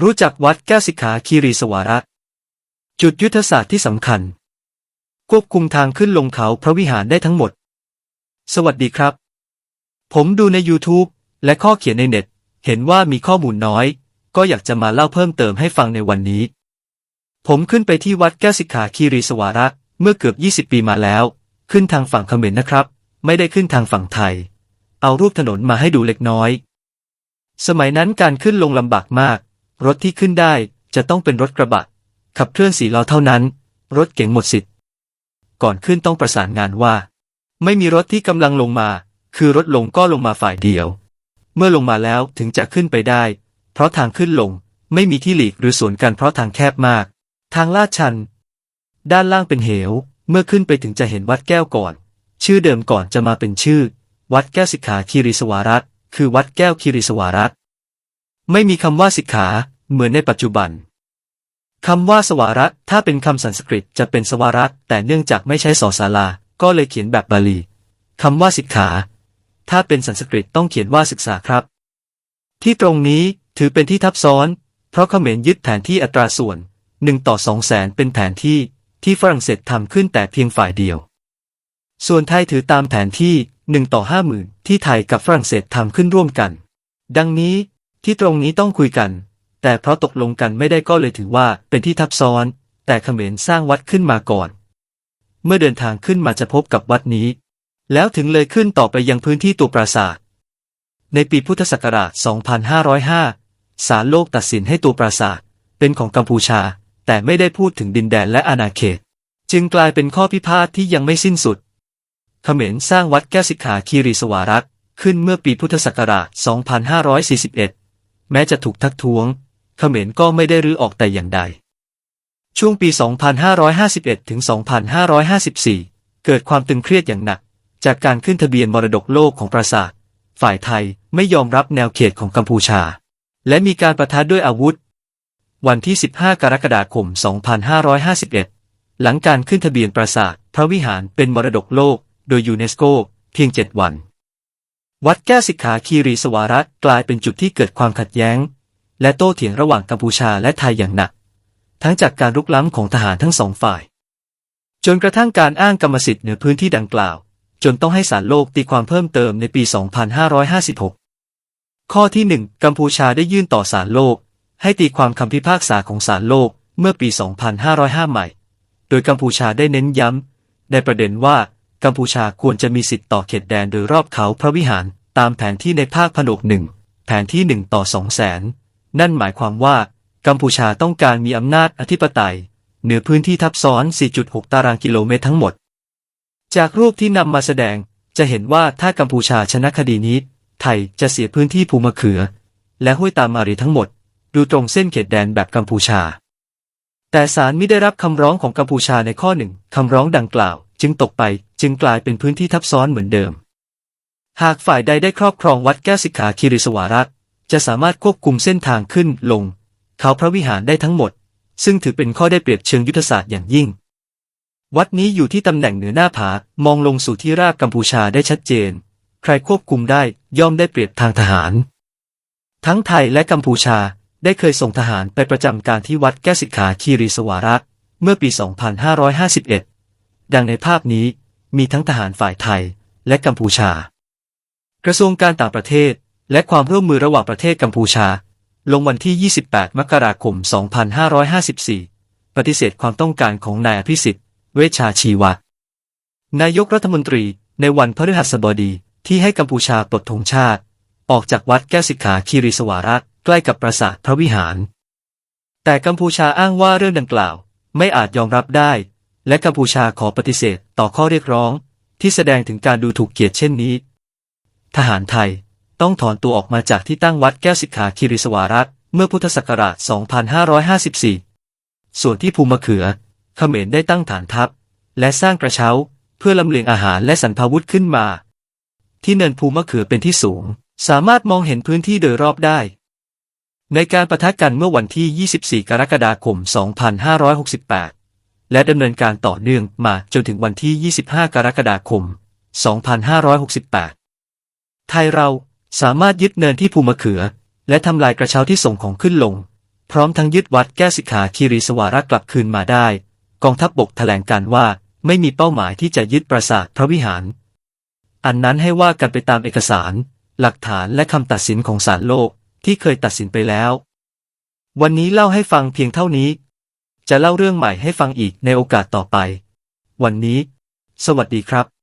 รู้จักวัดแก้วสิกขาคีรีสวาระ จุดยุทธศาสตร์ที่สำคัญ ควบคุมทางขึ้นลงเขาพระวิหารได้ทั้งหมด สวัสดีครับ ผมดูใน YouTube และข้อเขียนในเน็ต เห็นว่ามีข้อมูลน้อย ก็อยากจะมาเล่าเพิ่มเติมให้ฟังในวันนี้ ผมขึ้นไปที่วัดแก้วสิกขาคีรีสวาระเมื่อเกือบ 20 ปีมาแล้ว ขึ้นทางฝั่งเขมรนะครับ ไม่ได้ขึ้นทางฝั่งไทย เอารูปถนนมาให้ดูเล็กน้อย สมัยนั้นการขึ้นลงลำบากมาก รถที่ขึ้นได้จะต้องเป็นรถกระบะ ขับเคลื่อนสีล้อเท่านั้น รถเก๋งหมดสิทธิ์ ก่อนขึ้นต้องประสานงานว่า ไม่มีรถที่กำลังลงมา คือรถลงก็ลงมาฝ่ายเดียว เมื่อลงมาแล้วถึงจะขึ้นไปได้ เพราะทางขึ้นลงไม่มีที่หลีกหรือสวนกันเพราะทางแคบมาก ทางลาดชัน ด้านล่างเป็นเหว เมื่อขึ้นไปถึงจะเห็นวัดแก้วก่อน ชื่อเดิมก่อนจะมาเป็นชื่อ วัดแก้วสิกขาคีรีสวารัตคือวัดแก้วคีรีสวารัตไม่มีคำว่าสิกขา เหมือนในปัจจุบันคำว่าสวาระถ้าเป็นคำสันสกฤตจะเป็นสวาระแต่เนื่องจากไม่ใช้สอสาราก็เลยเขียนแบบบาลีคำว่าสิกขา ถ้าเป็นสันสกฤตต้องเขียนว่าศึกษาครับ ที่ตรงนี้ถือเป็นที่ทับซ้อน เพราะเขมรยึดแผนที่อัตราส่วนหนึ่งต่อสองแสนเป็นแผนที่ที่ฝรั่งเศสทำขึ้นแต่เพียงฝ่ายเดียว ส่วนไทยถือตามแผนที่หนึ่งต่อห้าหมื่นที่ไทยกับฝรั่งเศสทำขึ้นร่วมกัน ดังนี้ที่ตรงนี้ต้องคุยกัน แต่เพราะตกลงกันไม่ได้ก็เลยถือว่าเป็นที่ทับซ้อน แต่เขมรสร้างวัดขึ้นมาก่อน เมื่อเดินทางขึ้นมาจะพบกับวัดนี้ แล้วถึงเลยขึ้นต่อไปยังพื้นที่ตัวปราสาท ในปีพุทธศักราช 2505 ศาลโลกตัดสินให้ตัวปราสาทเป็นของกัมพูชา แต่ไม่ได้พูดถึงดินแดนและอาณาเขต จึงกลายเป็นข้อพิพาทที่ยังไม่สิ้นสุด เขมรสร้างวัดแก้วสิกขาคีรีสวารัตขึ้นเมื่อปีพุทธศักราช 2541 แม้จะถูกทักท้วง เขมรก็ไม่ได้รื้อออกแต่อย่างใด ช่วงปี 2551 ถึง 2554 เกิดความตึงเครียดอย่างหนัก จากการขึ้นทะเบียนมรดกโลกของปราสาท ฝ่ายไทยไม่ยอมรับแนวเขตของกัมพูชา และมีการประทะด้วยอาวุธ วันที่ 15 กรกฎาคม 2551 หลังการขึ้นทะเบียนปราสาท พระวิหารเป็นมรดกโลก โดยยูเนสโกเพียง 7 วันวัดแก้สิกขาคีรีสวารัตกลายเป็นจุดที่เกิดความขัดแย้ง และโต้เถียงระหว่างกัมพูชาและไทยอย่างหนัก ทั้งจากการรุกล้ำของทหารทั้งสองฝ่าย จนกระทั่งการอ้างกรรมสิทธิ์เหนือพื้นที่ดังกล่าว จนต้องให้ศาลโลกตีความเพิ่มเติมในปี 2556 ข้อที่ 1 กัมพูชาได้ยื่นต่อศาลโลก ให้ตีความคำพิพากษาของศาลโลกเมื่อปี 2505 ใหม่ โดยกัมพูชาได้เน้นย้ำในประเด็นว่ากัมพูชาควรจะมีสิทธิ์ต่อเขตแดนโดยรอบเขาพระวิหารตามแผนที่ในภาคผนวกหนึ่งแผนที่หนึ่งต่อสองแส นั่นหมายความว่า กัมพูชาต้องการมีอำนาจอธิปไตย เหนือพื้นที่ทับซ้อน 4.6 ตารางกิโลเมตรทั้งหมด จากรูปที่นำมาแสดงจะเห็นว่าถ้ากัมพูชาชนะคดีนี้ ไทยจะเสียพื้นที่ภูมะเขือ และห้วยตามารีทั้งหมด ดูตรงเส้นเขตแดนแบบกัมพูชา แต่ศาลไม่ได้รับคำร้องของกัมพูชาในข้อหนึ่งคำร้องดังกล่าว จึงตกไปจึงกลายเป็นพื้นที่ทับซ้อนเหมือนเดิม หากฝ่ายใดได้ครอบครองวัดแก้วสิกขาคีริสวารัต จะสามารถควบคุมเส้นทางขึ้นลง เขาพระวิหารได้ทั้งหมด ซึ่งถือเป็นข้อได้เปรียบเชิงยุทธศาสตร์อย่างยิ่ง วัดนี้อยู่ที่ตำแหน่งเหนือหน้าผามองลงสู่ที่ราบกัมพูชาได้ชัดเจน ใครควบคุมได้ย่อมได้เปรียบทางทหาร ทั้งไทยและกัมพูชาได้เคยส่งทหารไปประจำการที่วัดแก้สิกขาคีรีสวารัตเมื่อปี 2551 ดังในภาพนี้มีทั้งทหารฝ่ายไทยและกัมพูชา กระทรวงการต่างประเทศ และความร่วมมือระหว่างประเทศกัมพูชา ลงวันที่ 28 มกราคม 2554 ปฏิเสธความต้องการของนายอภิสิทธิ์ เวชชาชีวะ นายกรัฐมนตรีในวันพฤหัสบดีที่ให้กัมพูชาปลดธงชาติ ออกจากวัดแก้วสิกขาคีรีสวารัตใกล้กับปราสาทพระวิหาร แต่กัมพูชาอ้างว่าเรื่องดังกล่าวไม่อาจยอมรับได้ และกัมพูชาขอปฏิเสธต่อข้อเรียกร้อง ที่แสดงถึงการดูถูกเกียรติเช่นนี้ ทหารไทย ต้องถอนตัวออกมาจากที่ตั้งวัดแก้วสิกขาคีรีสวารัตเมื่อพุทธศักราช 2554 ส่วนที่ภูมะเขือเขมรได้ตั้งฐานทัพ และสร้างกระเช้า เพื่อลำเลียงอาหารและสรรพาวุธขึ้นมา ที่เนินภูมะเขือเป็นที่สูง สามารถมองเห็นพื้นที่โดยรอบได้ ในการประทะกันเมื่อวันที่ 24 กรกฎาคม 2568 และดำเนินการต่อเนื่องมาจนถึงวันที่ 25 กรกฎาคม 2568 ไทยเรา สามารถยึดเนินที่ภูมะเขือ และทำลายกระเช้าที่ส่งของขึ้นลง พร้อมทั้งยึดวัดแก้สิกขาคีรีสวาระกลับคืนมาได้ กองทัพบบกแถลงการว่าไม่มีเป้าหมายที่จะยึดปราสาทพระวิหาร อันนั้นให้ว่ากันไปตามเอกสาร หลักฐานและคำตัดสินของศาลโลกที่เคยตัดสินไปแล้ว วันนี้เล่าให้ฟังเพียงเท่านี้ จะเล่าเรื่องใหม่ให้ฟังอีกในโอกาสต่อไป วันนี้ สวัสดีครับ